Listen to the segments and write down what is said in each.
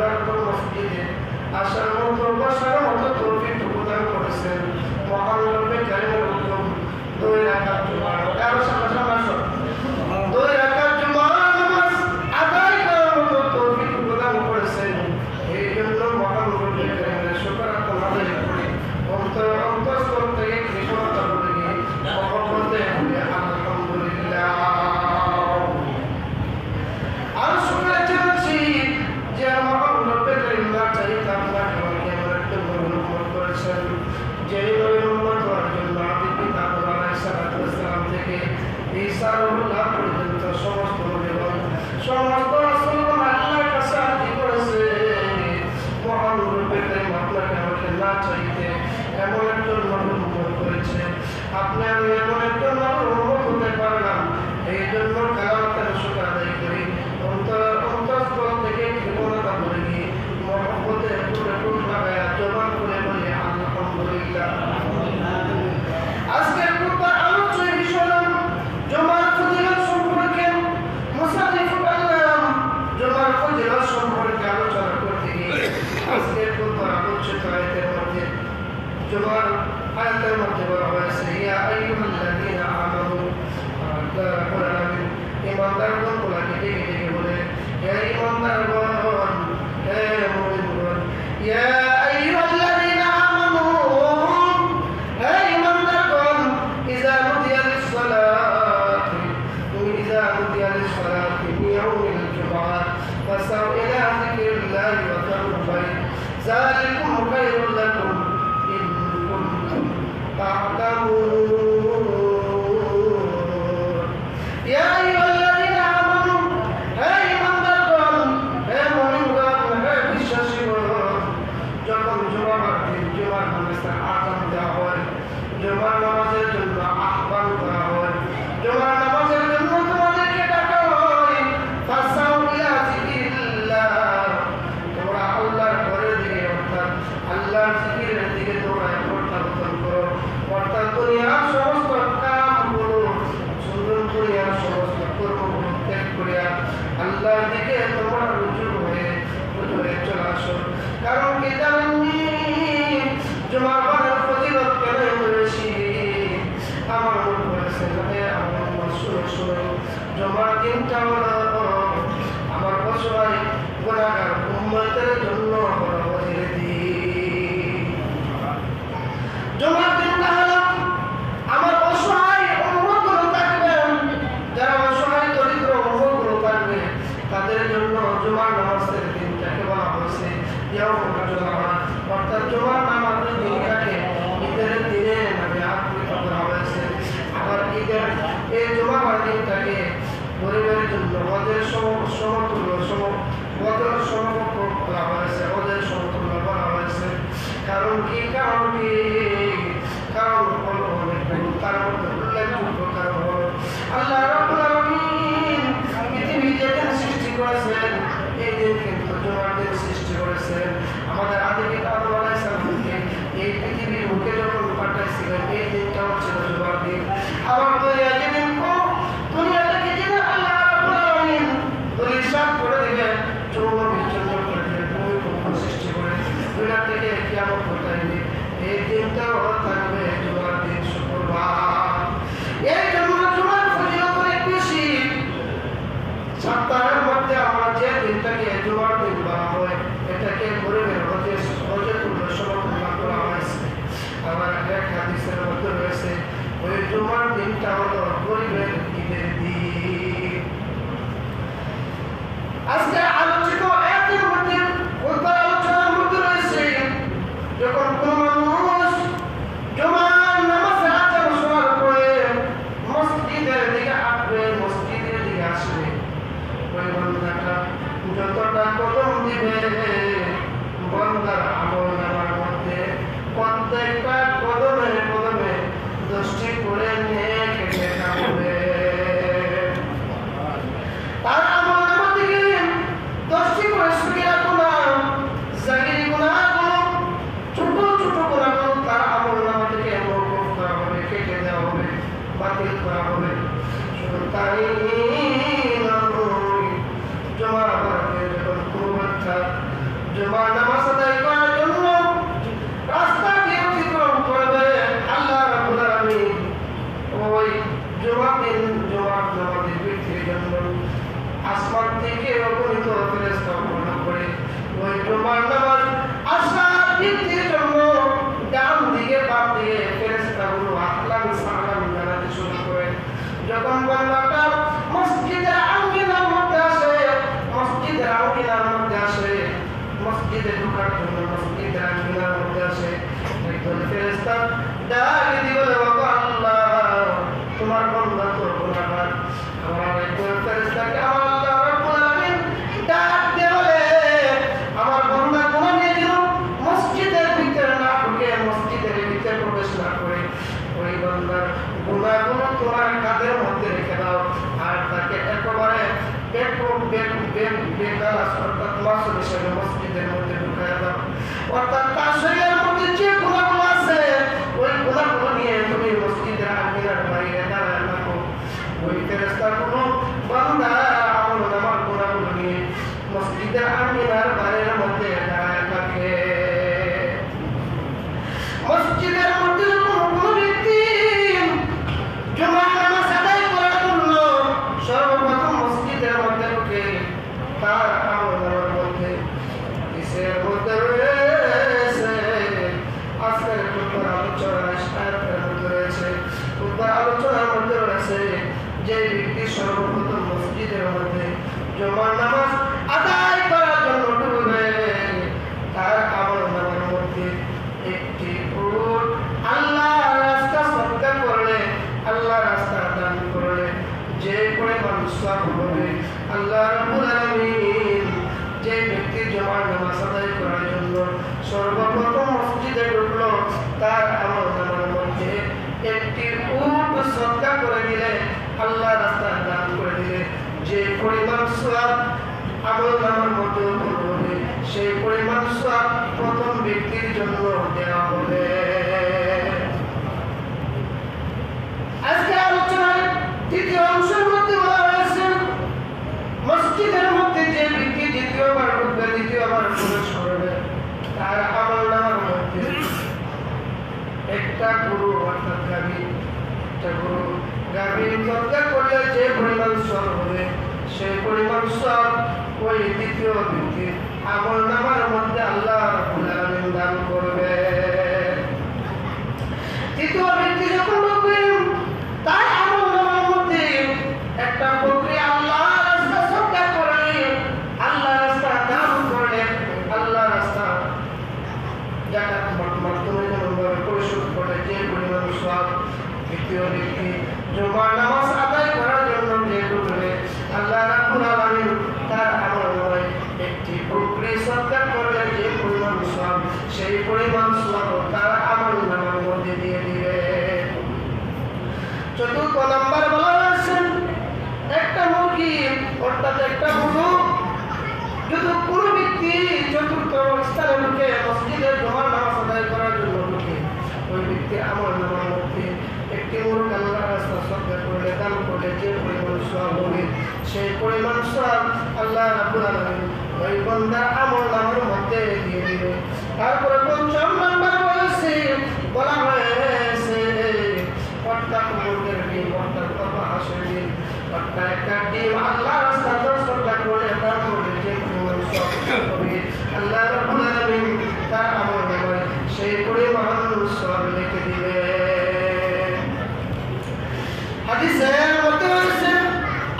দুই রাকাত জুমার নামাজ আদায় করার নিসার পর্যন্ত সমস্ত সমস্ত জন্য যে পরিমাণ সওয়াব আমল নামার মধ্যে হবে, সেই পরিমাণ সওয়াব প্রথম ব্যক্তির জন্য দেওয়া হবে। আজকে দ্বিতীয় অংশের মধ্যে মধ্যে যে একটা গরু অর্থাৎ গাভী, একটা গরু। গাভী সৎকার করলে যে পরিমাণ সব হবে সেই পরিমাণ সব ওই দ্বিতীয় ব্যক্তি। আমল নামার মধ্যে আল্লাহ রাব্বুল আলামিন দান করবে তৃতীয় ব্যক্তি যখন ঢুকবে তার আমল নামার মধ্যে একটা প্রক্রিয়া আল্লাহ রাস্তা সৎকার করলে আল্লাহ রাস্তা দান করলে আল্লাহ রাস্তা জাকাত মাধ্যমে যেমনভাবে পরিশোধ করে যে পরিমাণ সব দ্বিতীয় ব্যক্তি জুমার নামাজ আদায় করার জন্য যে ঢুকবে আল্লাহ রাব্বুল আলামিন তার আমল নামায় একটি প্রক্রিয়া সৎকার করলে যে পরিমাণ সব সেই পরিমাণ সব তার আমল নামার মধ্যে দিয়ে দিবে চতুর্থ নাম্বার বলা হয়েছে একটা মুরগি অর্থাৎ একটা মুরগ যদি কোনো ব্যক্তি চতুর্থ স্থানে ঢুকে মসজিদের জমার নামাজ আদায় করার জন্য ঢুকে ওই ব্যক্তি আমার নামার মধ্যে একটি মুরগ আল্লাহ রাস্তা সজ্জা করলে যে পরিমাণ সব হবে সেই পরিমাণ সব আল্লাহ রাবুল আলমিন ওই বন্দার আমল নামার মধ্যে দিয়ে দিবে। তারপরে পঞ্চম নাম্বার বলেছে, বলা হয়েছে অর্থাৎ মুরগের ডিম অর্থাৎ বাবা হাঁসের ডিম অর্থাৎ একটা ডিম আল্লাহ রাস্তা সজ্জা করলে দান করলে যে আল্লাহ রাবুল আলমিন তার আমল নামায় সেই পরিমাণ সব লিখে দিবে। হাদিসের মধ্যে রয়েছে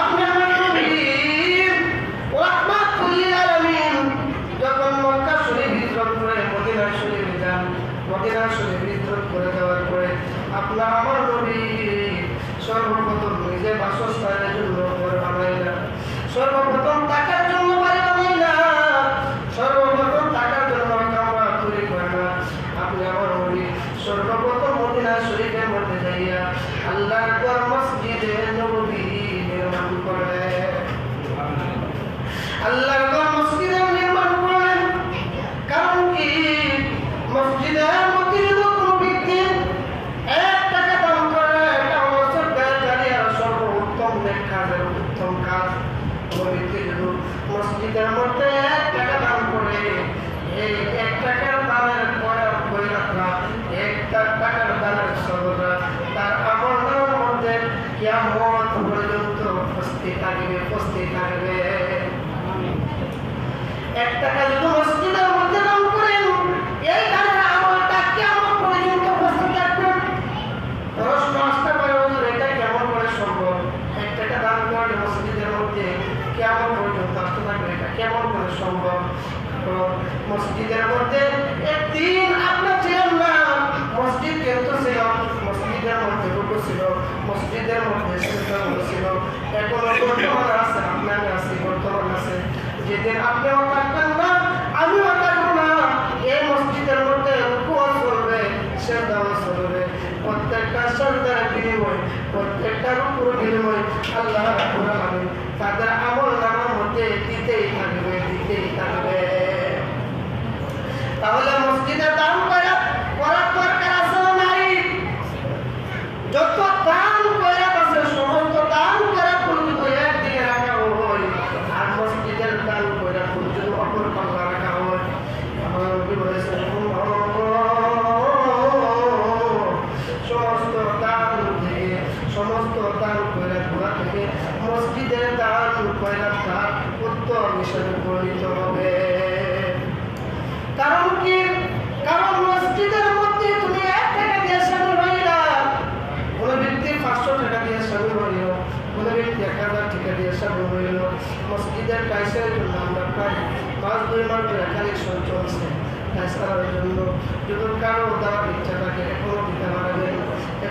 আপনার নবী রাহমাতুল লিল আলামিন যখন মক্কা শরীফ হিজরত করে মদিনা শরীফ যান মদিনা শরীফ হিজরত করে যাওয়ার পরে আপনার আমার নবী সর্বপ্রথম নিজের বাসস্থানের জন্য ঘর বানাইলা সর্বপ্রথম টাকার জন্য বাড়ি বানাইলা সর্বপ্রথম টাকার জন্য কামরা তৈরি করে না আপনি আমার নবী সর্বপ্রথম মদিনা শরীফের মধ্যে যাইয়া আল্লাহর ঘর মসজিদে নবী নির্মাণ করে আল্লাহর ঘর মসজিদে নির্মাণ করেন কারণ কি মসজিদের মধ্যে যদি কোনো ব্যক্তি এক টাকা দান করে এটা হলো সরকার জারিয়ার সর্বোত্তম নেক কাজের উত্তম কাজ কোনো ব্যক্তি যদি মসজিদের মধ্যে এক টাকা দান করে, এই এক টাকার দানের পরে বই রাখা এক টাকার দানের সর্বদা। তার আমল নামার মধ্যে কেমন পর্যন্ত উপস্থিত থাকবে উপস্থিত থাকবে। এক টাকা যদি মসজিদের মধ্যে দান করেন এই দানের আমলটা কেমন পর্যন্ত উপস্থিত থাকবে প্রশ্ন আসতে পারে হুজুর এটা কেমন করে সম্ভব এক টাকা দান করলে মসজিদের মধ্যে কেমন পর্যন্ত আসতে থাকবে এটা কেমন করে সম্ভব তো মসজিদের মধ্যে একদিন আপনার ছিলেন না মসজিদ কিন্তু ছিল, মসজিদের মধ্যে রুকু ছিল, মসজিদের মধ্যে সিজদা ছিল। এখনও বর্তমান আছে আপনার আছে, বর্তমান আছে। যেদিন আপনিও থাকবেন না আমিও থাকব না। এই মসজিদের মধ্যে রুকুও চলবে সেদাও চলবে। প্রত্যেকটা সরকারের বিনিময় প্রত্যেকটার উপর বিনিময় আল্লাহ সমস্ত তার কয়লা ধোয়া থেকে মসজিদের দান কয়লা দান উত্তর হিসেবে গণিত হবে। কারণ কি? কারণ মসজিদের মধ্যে তুমি এক টাকা দিয়ে সামিল হই না। কোন ব্যক্তি পাঁচশো টাকা দিয়ে স্বামী হইল কোন ব্যক্তি এক হাজার টাকা দিয়ে স্বামী হইল মসজিদের টাইসের জন্য আমরা প্রায় পাঁচ, দুই মাস ধরে সঞ্চয় আছে। টাইস করার জন্য যদি কারও তার ইচ্ছা থাকে, এখনও দিতে পারবেন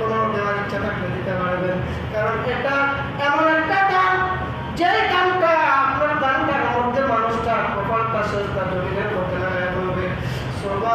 কোনো দেওয়ার ইচ্ছা থাকলে দিতে পারবেন। কারণ এটা এমন একটা গান যে গানটা আপনার গানটার মধ্যে মানুষটা কপালটা শেষটা জমিনের মধ্যে লাগাই বলবে সোভা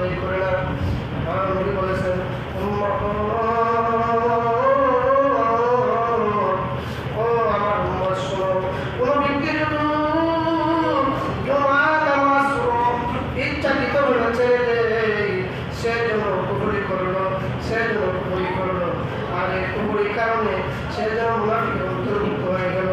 নবী ও আমার উম্মত শোনো। কোনো ব্যক্তির ইচ্ছাকৃত রয়েছে সে জন্য কুহুরি করল সে জন্য কুহুরি করল আর এই কুহুরির কারণে সে যেন মুনাফিকের অন্তর্ভুক্ত হয়ে গেল।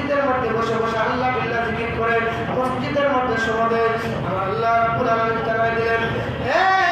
মসজিদের মধ্যে বসে বসে আল্লাহ বিল্লাহ জিকির করেন। মসজিদের মধ্যে সমাজে আল্লাহ পুরাণ জানাই দিলেন হ্যাঁ